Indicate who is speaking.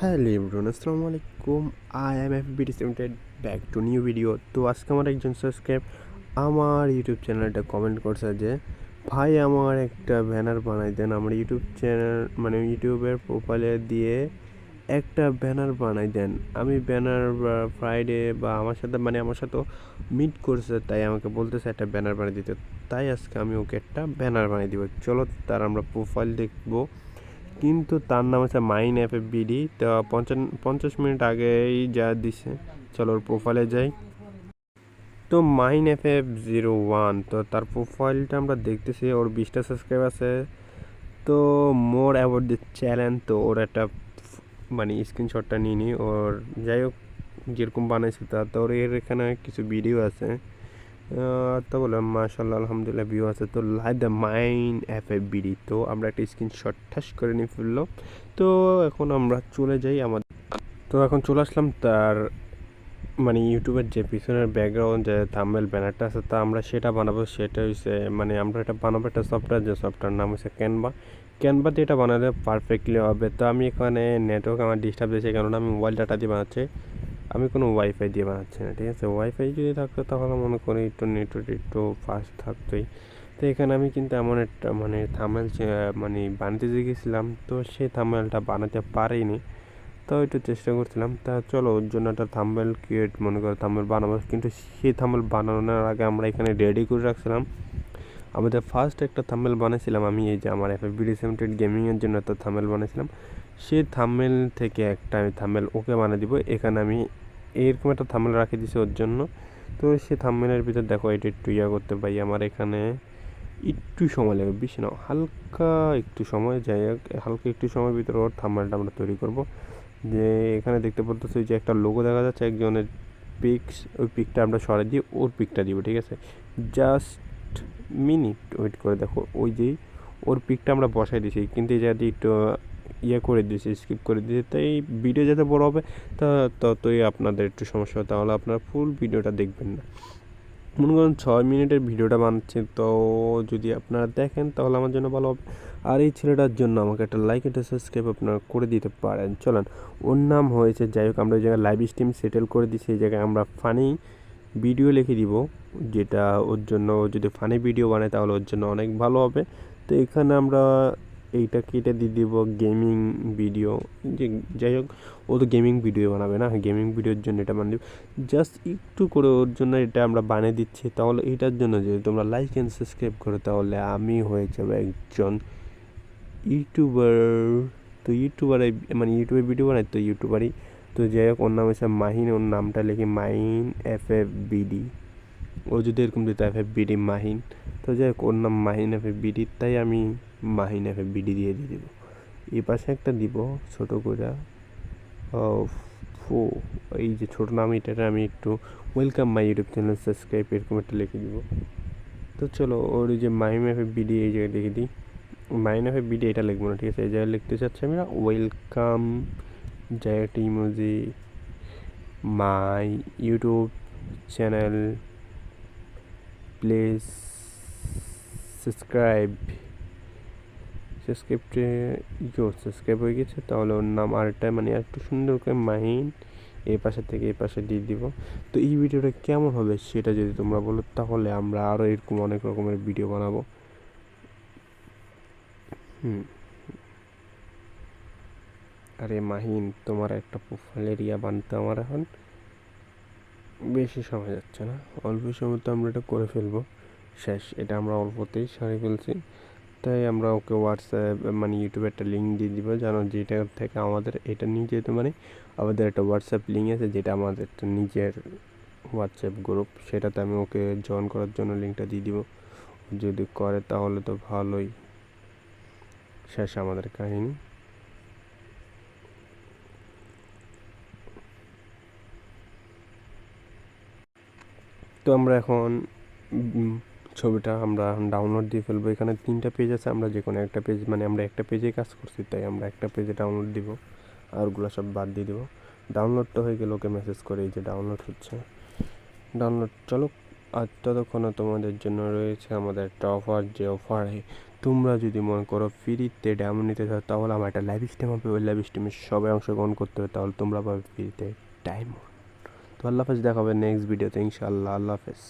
Speaker 1: Hello everyone, আসসালামু আলাইকুম। I am F বিটি সেভেন্টেড ব্যাক টু নিউ ভিডিও তো আজকে আমার একজন সাবস্ক্রাইব আমার ইউটিউব চ্যানেলটা কমেন্ট করছে যে, ভাই, আমার একটা ব্যানার বানাই দেন। আমার ইউটিউব চ্যানেল মানে ইউটিউবের প্রোফাইলে দিয়ে একটা ব্যানার বানাই দেন। আমি ব্যানার ফ্রাইডে বা আমার সাথে মানে আমার সাথে মিট করছে, তাই আমাকে বলতেছে একটা ব্যানার বানিয়ে দিতে। তাই আজকে আমি ওকে একটা ব্যানার বানিয়ে দিব। চলো তার আমরা প্রোফাইল দেখব। কিন্তু তার নাম আছে মাইন এফ বিডি তো পঞ্চাশ মিনিট আগেই যা দিছে। চলো ওর প্রোফাইলে যাই। তো mine F F zero one, তো তার প্রোফাইলটা আমরা দেখতেছি, ওর বিশটা সাবস্ক্রাইব আছে। তো মোর অ্যাবাউট দি চ্যালেঞ্জ তো ওর একটা মানে স্ক্রিনশটটা নিয়ে নিই ওর যাই হোক, যেরকম বানাইছে তা, তো ওর এর এখানে কিছু ভিডিও আছে। তো বললাম মাশাল্লাহ আলহামদুলিল্লাহ ভিউ আছে তো live the mine app A BD তো আমরা একটা স্ক্রিনশট ঠাস করে নিয়ে ফেলল। তো এখন আমরা চলে যাই আমাদের। তো এখন চলে আসলাম তার মানে ইউটিউবের যে পিছনের ব্যাকগ্রাউন্ড যে থাম্বেল ব্যানারটা আছে, তা আমরা সেটা বানাবো। সেটা হচ্ছে মানে আমরা এটা বানাবো একটা সফটওয়্যার যে সফটওয়্যার নাম হচ্ছে ক্যানভা ক্যানভা দিয়ে এটা বানালে পারফেক্টলি হবে। তো আমি এখানে নেটওয়ার্ক আমার ডিস্টার্ব দিয়েছে, কেননা আমি মোবাইল ডাটা দিয়ে বানাচ্ছি। আমি কোনো ওয়াইফাই দিয়ে বানাচ্ছি না, ঠিক আছে? ওয়াইফাই যদি থাকতো তাহলে মনে করি একটু নেটওয়ার্ক একটু ফাস্ট থাকতোই। তো এখানে আমি কিন্তু এমন একটা মানে থামেল মানে বানাতে গেছিলাম, তো সেই থামেলটা বানাতে পারিনি। তো একটু চেষ্টা করছিলাম। তা চলো, ওর জন্য একটা থাম্বেল ক্রিয়েট মনে করো থাম্বেল বানাবো। কিন্তু সেই থাম্বেল বানানোর আগে আমরা এখানে রেডি করে রাখছিলাম। আমাদের ফার্স্ট একটা থাম্বেল বানিয়েছিলাম আমি, এই যে আমার এফ বিডি সেভেন্টেড গেমিংয়ের জন্য একটা থাম্বেল বানিয়েছিলাম সেই থাম্বেল থেকে একটা আমি থাম্বেল ওকে বানিয়ে দিব। এখানে আমি এরকম একটা থাম্বেল রাখি দিছি ওর জন্য। তো সে থাম্বেলের ভিতর দেখো এটা একটু ইয়া করতে পারি। আমার এখানে একটু সময় লাগবে, বেশি না, হালকা একটু সময়, যাই হালকা একটু সময়ের ভিতরে ওর থাম্বেলটা আমরা তৈরি করব। যে এখানে দেখতে পারতেছি যে একটা লোগো দেখা যাচ্ছে, একজনের পিক্স ওই পিকটা আমরা সরাই দিয়ে ওর পিকটা দিব, ঠিক আছে? জাস্ট মিনিট ওয়েট করে দেখো, ওই যেই ওর পিকটা আমরা বসাই দিয়েছি কিন্তু এই একটু ইয়ে করে দিয়েছি স্কিপ করে দিয়েছি। তাই ভিডিও যাতে বড় হবে, তা ততই আপনাদের একটু সমস্যা হবে, তাহলে আপনার ফুল ভিডিওটা দেখবেন না। মনে করেন ছয় মিনিটের ভিডিওটা বানাচ্ছি তো যদি আপনারা দেখেন, তাহলে আমার জন্য ভালো হবে। আর এই ছেলেটার জন্য আমাকে একটা লাইক একটা সাবস্ক্রাইব আপনারা করে দিতে পারেন। চলেন, ওর নাম হয়েছে, যাই হোক, আমরা ওই জায়গায় লাইভ স্ট্রিম সেটেল করে দিচ্ছি এই জায়গায় আমরা ফানি ভিডিও লিখে দিব, যেটা ওর জন্য যদি ফানি ভিডিও বানায়, তাহলে ওর জন্য অনেক ভালো হবে। তো এখানে আমরা এইটা কেটে দিয়ে দিব গেমিং ভিডিও যে যাই হোক, ও তো গেমিং ভিডিও বানাবে না। গেমিং ভিডিওর জন্য এটা বানিয়ে জাস্ট একটু করে ওর জন্য এটা আমরা বানিয়ে দিচ্ছি। তাহলে এটার জন্য যদি তোমরা লাইক অ্যান্ড সাবস্ক্রাইব করো, তাহলে আমি হয়ে যাব একজন ইউটিউবার তো ইউটিউবারে মানে ইউটিউবে ভিডিও বানাই, তো ইউটিউবারই তো যাই হোক, ওর নাম হচ্ছে মাহিন। ওর নামটা লিখি মাহিন এফ এফ বিডি ও যদি এরকম দিত এফ এফ বিডি মাহিন। তো যাই হোক, ওর নাম মাহিন এফ এফ বিডি তাই আমি মাহিন এফ বিডি দিয়ে দিয়ে দেবো। এ পাশে একটা দিব ছোট করে। ফো, এই যে ছোটো নাম এটা আমি একটু welcome my YouTube channel subscribe এরকম একটা লিখে দিব। তো চলো, ওর যে মাহিম এফ বিডি এই জায়গায় লিখে দিই। এফ এফ বিডি এটা লিখব না, ঠিক আছে? এই জায়গায় লিখতে চাচ্ছি আমি ওয়েলকাম জায়গাটি emoji my YouTube channel please subscribe সাবস্ক্রাইবটে ইয়ো সাবস্ক্রাইব হয়ে গেছে, তাহলে ওর নাম আরেকটা মানে একটু সুন্দর করে মাহিন এই পাশে থেকে এই পাশে দিয়ে দিব। তো এই ভিডিওটা কেমন হবে সেটা যদি তোমরা বলো, তাহলে আমরা আরও এরকম অনেক রকমের ভিডিও বানাবো। হুম। আরে মাহিন, তোমার একটা প্রোফাইলের ইয়া বানতে আমার এখন বেশি সময় যাচ্ছে না। অল্প সময় তো আমরা এটা করে ফেলব। শেষ, এটা আমরা অল্পতেই সারি ফেলছি। তাই আমরা ওকে হোয়াটসঅ্যাপ মানে ইউটিউবে একটা লিঙ্ক দিয়ে দিব যেন যেটা থেকে আমাদের এটা নিয়ে যেতে মানে আমাদের একটা হোয়াটসঅ্যাপ লিঙ্ক আছে যেটা আমাদের একটা নিজের হোয়াটসঅ্যাপ গ্রুপ সেটাতে আমি ওকে জয়েন করার জন্য লিঙ্কটা দিয়ে দিব। যদি করে তাহলে তো ভালোই। শেষ আমাদের কাহিনী। তো আমরা এখন ছবিটা আমরা ডাউনলোড দিয়ে ফেলব। এখানে তিনটা পেজ আছে, আমরা যে কোনো একটা পেজ মানে আমরা একটা পেজে কাজ করছি, তাই আমরা একটা পেজে ডাউনলোড দিব আরগুলো সব বাদ দিয়ে দেবো। ডাউনলোডটা হয়ে গেলে, ওকে মেসেজ করে এই যে ডাউনলোড হচ্ছে। ডাউনলোড চলো, আর ততক্ষণে তোমাদের জন্য রয়েছে আমাদের একটা অফার যে অফারে তোমরা যদি মনে করো ফ্রিতে ডায়মন্ড নিতে চাও, তাহলে আমার একটা লাইভ স্ট্রিম হবে, ওই লাইভ স্ট্রিমে সবাই অংশগ্রহণ করতে হবে, তাহলে তোমরা পাবে ফ্রিতে ডায়মন্ড তো আল্লাহ হাফেজ, দেখা হবে নেক্সট ভিডিওতে ইনশাআল্লাহ, আল্লাহ হাফেজ।